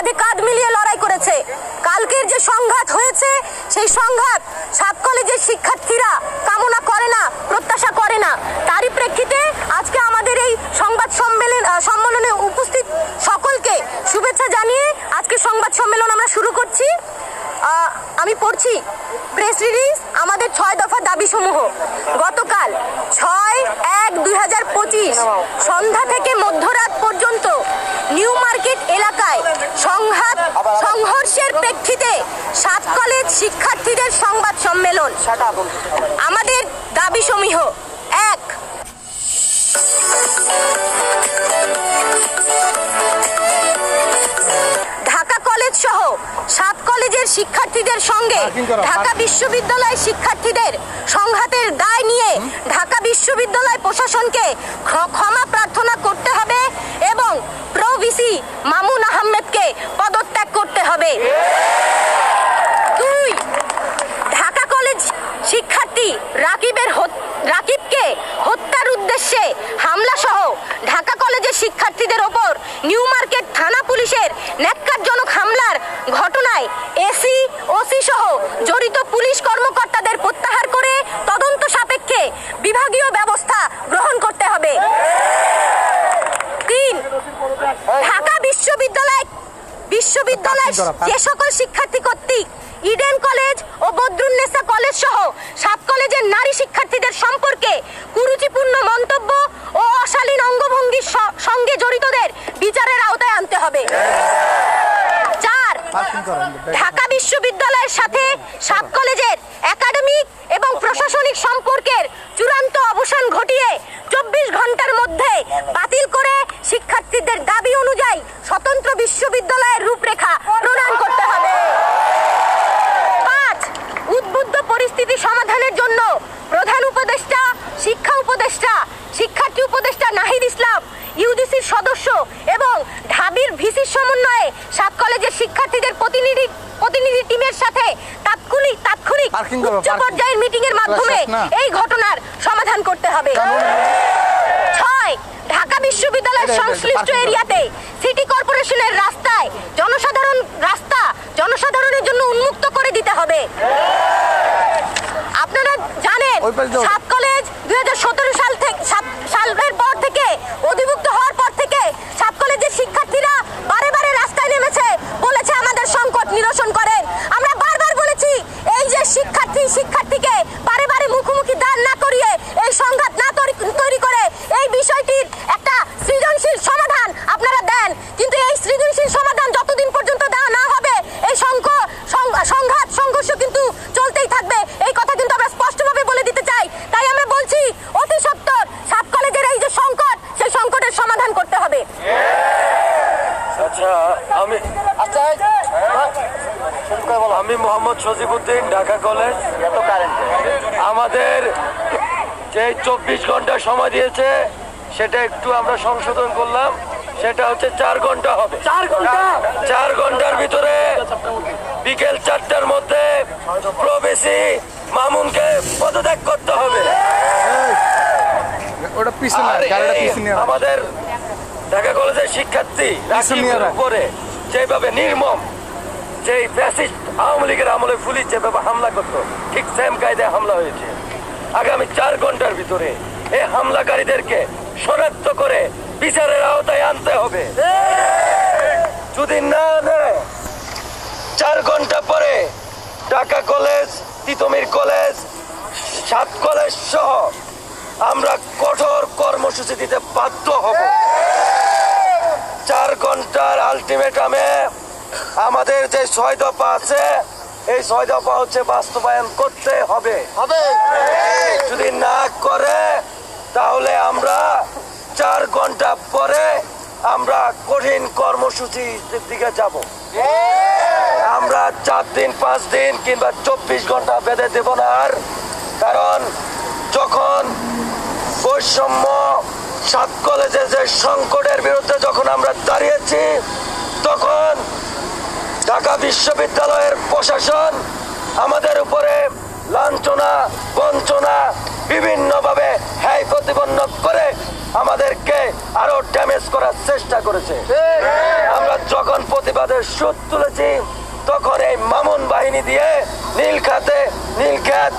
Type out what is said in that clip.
কাঁধে কাঁধ মিলিয়ে লড়াই করেছে। কালকের যে সংঘাত হয়েছে, সেই সংঘাত সাত কলেজের শিক্ষার্থীরা কামনা করে না, প্রত্যাশা করে না, তারই প্রেক্ষিতে আজকে আমাদের এই সংবাদ সম্মেলন সম্মেলনে উপস্থিত সকলকে শুভেচ্ছা জানিয়ে আজকে সংবাদ সম্মেলন আমরা শুরু করছি। আমি পড়ছি, প্রেস রিলিজ আমাদের ছয় দফা দাবিসমূহ। গতকাল ছয় এক দুই সন্ধ্যা থেকে মধ্যরাত পর্যন্ত নিউ এলাকায় সংঘাত সংঘর্ষের প্রেক্ষিতে সাত কলেজ শিক্ষার্থীদের সংবাদ সম্মেলন। আমাদের দাবি সমূহ এক। ঢাকা কলেজ সহ সাত কলেজের শিক্ষার্থীদের সঙ্গে ঢাকা বিশ্ববিদ্যালয় শিক্ষার্থীদের সংঘাতের দায় নিয়ে ঢাকা বিশ্ববিদ্যালয় প্রশাসনকে ক্ষমা প্রার্থনা করতে হবে এবং প্রো ভিসি মামুন আহমেদকে পদত্যাগ করতে হবে দুই ঢাকা কলেজ শিক্ষার্থী রাকিবের রাকিবকে হত্যার উদ্দেশ্যে হামলা সহ ঢাকা কলেজের শিক্ষার্থীদের ওপর নিউ মার্কেট থানা পুলিশের ন্যাক্কারজনক হামলার ঘটনায় এসি ওসি সহ জড়িত পুলিশ কর্মকর্তাদের প্রত্যাহার করে তদন্ত সাপেক্ষে বিভাগীয় ব্যবস্থা গ্রহণ করতে হবে। তিন ঢাকা বিশ্ববিদ্যালয় বিশ্ববিদ্যালয় যে সকল শিক্ষার্থী কর্তৃক ইডেন কলেজ ও বদরুন্নেসা কলেজ সহ সাত কলেজের নারী শিক্ষার্থীদের সম্পর্কে কুরুচিপূর্ণ মন্তব্য ও অশালীন অঙ্গভঙ্গির স- সঙ্গে জড়িতদের বিচারের আওতায় আনতে হবে চার পার্কিং করা ঢাকা বিশ্ববিদ্যালয়ের সাথে সাত কলেজের একাডেমিক এবং প্রশাসনিক সম্পর্কের চূড়ান্ত অবসান ঘটিয়ে চব্বিশ ঘণ্টার মধ্যে বাতিল করে শিক্ষার্থীদের দাবি অনুযায়ী স্বতন্ত্র বিশ্ববিদ্যালয়ের রূপরেখা প্রণয়ন করতে হবে। পাঁচ, উদ্বুদ্ধ পরিস্থিতি সমাধানের জন্য প্রধান উপদেষ্টা, শিক্ষা উপদেষ্টা, শিক্ষার্থী উপদেষ্টা নাহিদ ইসলাম, ইউজিসির সদস্য এবং ঢাবির ভিসির সমন্বয়ে সাত কলেজের শিক্ষার্থীদের প্রতিনিধি প্রতিনিধি টিমের সাথে তাৎক্ষণিক তাৎক্ষণিক উচ্চ পর্যায়ের মিটিং এর মাধ্যমে এই ঘটনার সমাধান করতে হবে। ছয় ঢাকা বিশ্ববিদ্যালয়ের সংশ্লিষ্ট এরিয়াতে সিটি কর্পোরেশনের রাস্তায় জনসাধারণ রাস্তা জনসাধারণের জন্য উন্মুক্ত করে দিতে হবে। আপনারা জানেন। সাত কলেজ দুই হাজার সতেরো সাল থেকে সাত সালের পর থেকে অধিভুক্ত হওয়ার পর থেকে সাত কলেজের শিক্ষার্থীরা বারে বারে রাস্তায় নেমেছে বলেছে আমাদের সংকট নিরসন করেন আমরা বারবার বলেছি এই যে শিক্ষার্থী শিক্ষার্থীকে বারে বারে মুখোমুখি দাঁড় না করিয়ে এই সংঘাত না তৈরি- তৈরি করে এই বিষয়টির একটা সৃজনশীল সমাধান আপনারা দেন কিন্তু এই সৃজনশীল সমাধান যতদিন পর্যন্ত দেওয়া না হবে এই সংক সং- সংঘাত সংঘর্ষ কিন্তু চলতেই থাকবে এই কথা কিন্তু আমরা স্পষ্টভাবে বলে দিতে চাই তাই আমরা বলছি অতি সত্বর সাত কলেজের এই যে সংকট সেই সংকটের সমাধান করতে হবে আচ্ছা আমি আচ্ছা আমি মোহাম্মদ সজিবুদ্দিন ঢাকা কলেজ। আমাদের যে চব্বিশ ঘণ্টা সময় দিয়েছে সেটা একটু আমরা সংশোধন করলাম। সেটা হচ্ছে চার ঘণ্টা হবে। চার ঘণ্টা? চার ঘণ্টার ভিতরে বিকেল চারটার মধ্যে প্রবেশী মামুনকে পদত্যাগ করতে হবে। ওটা পিছনে। আমাদের ঢাকা কলেজের শিক্ষার্থী। উপরে যেভাবে নির্মম যে ফ্যাসিস্ট আওয়ামী লীগের আমলে পুলিশ যেভাবে হামলা করতো ঠিক সেম কায়দায় হামলা হয়েছে। আগামী চার ঘণ্টার ভিতরে এই হামলাকারীদেরকে শনাক্ত করে বিচারের আওতায় আনতে হবে। যদি না নেয় চার ঘণ্টা পরে ঢাকা কলেজ তিতমির কলেজ সাত কলেজ সহ আমরা কঠোর কর্মসূচি দিতে বাধ্য হব। আলটিমেটামে আমাদের যে ছয় দফা আছে এই ছয় দফা হচ্ছে বাস্তবায়ন করতে হবে। হবে। যদি না করে তাহলে আমরা চার ঘণ্টা পরে আমরা কঠিন কর্মসূচির দিকে যাব। আমরা চার দিন পাঁচ দিন কিংবা চব্বিশ ঘণ্টা বেঁধে দেব না আর। কারণ যখন বৈষম্য সাত কলেজে যে সংকটের বিরুদ্ধে যখন আমরা দাঁড়িয়েছি, তখন ঢাকা বিশ্ববিদ্যালয়ের প্রশাসন আমাদের উপরে লাঞ্ছনা, বঞ্চনা বিভিন্নভাবে হ্যায় প্রতিপন্ন করে আমাদেরকে আরও ড্যামেজ করার চেষ্টা করেছে। আমরা যখন প্রতিবাদের সুদ তুলেছি, তখন এই মামুন বাহিনী দিয়ে নীলখাতে নীলখাত